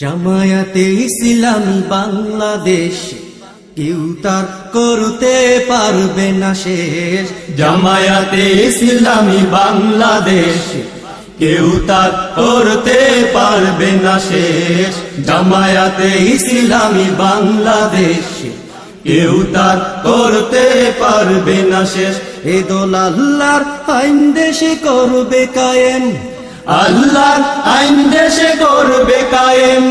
জামায়াতে ইসলামী বাংলাদেশ, কেউ তার করতে পারবে না শেষ। জামায়াতে ইসলামী বাংলাদেশ, কেউ তার করতে পারবে না শেষ। জামায়াতে ইসলামী বাংলাদেশ, কেউ তার করতে পারবে না শেষ। এ দোল আইন দেশে করবে কায়েম। আল্লাহর আইন দেশে করবে কায়েম।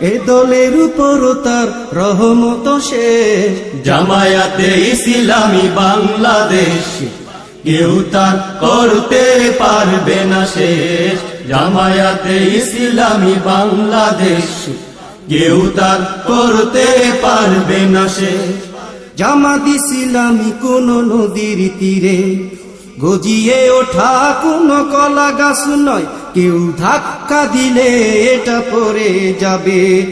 এ দলের উপর তার রহমত শেষ। জামায়াতে ইসলামী বাংলাদেশ কেউ তার করতে পারবে না শেষ। জামায়াতে ইসলামী বাংলাদেশ কেউ তার করতে পারবে না শেষ। জামাত ইসলামী কোন নদীর তীরে গজিয়ে ওঠা কোন কলা গাছ নয়। কেউ ধাক্কা দিলে এটা পরে যাবে।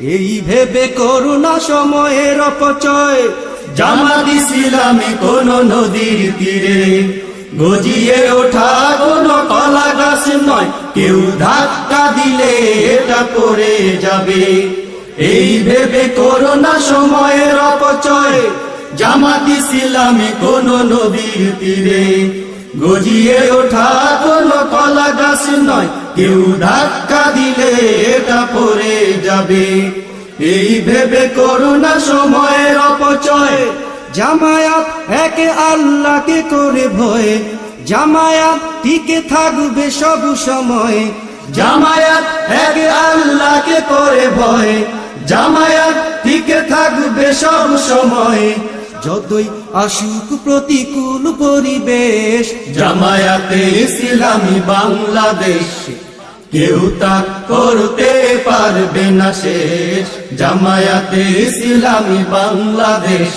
এই ভেবে করুণা সময়ের অপচয়। জামা ইসলামী কোন নদীর তীরে। গজিয়ে ওঠা কোন কলা গাছ নয়। কেউ ধাক্কা দিলে এটা পরে যাবে। এই ভেবে করোনা সময়ের অপচয়। জামাত ইসলামী কোন নদীর তীরে গজিয়ে ওঠা কোন কলা গাছ নয়। কেউ ধাক্কা দিলে এটা পড়ে যাবে। এই ভেবে করোনা সময়ের অপচয়। জামায়াত একে আল্লাহকে করে ভয়। জামায়াত টিকে থাকবে সব সময়। জামায়াত এক আল্লাহকে করে ভয়। জামায়াত টিকে থাকবে সব সময়। যতই আসুক প্রতিকূল পরিবেশ জামায়াতে ইসলামী বাংলাদেশ কেউ তা করতে পারবে না শেষ। জামায়াতে ইসলামী বাংলাদেশ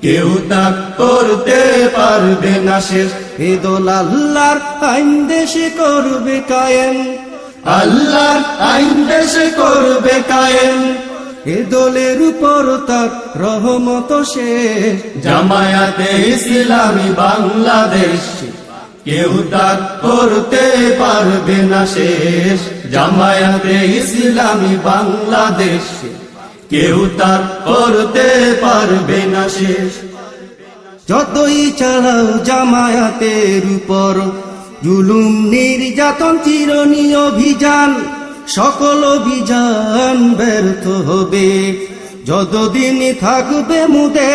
কেউ তা করতে পারবে না শেষ। এ দোল আল্লাহর আইন দেশে করবে কায়েম। আল্লাহর আইন দেশে করবে কায়েম। এ দলের উপর তার রহমত শেষ জামায়াতে ইসলামী বাংলাদেশ কেউ তা করতে পারবে না শেষ জামায়াতে ইসলামী বাংলাদেশ কেউ তা করতে পারবে না শেষ যতই চালাও জামায়াতের উপর জুলুম নির্যাতন চিরনি অভিযান সকল অভিযান ব্যর্থ হবে। যতদিন থাকবে মুদের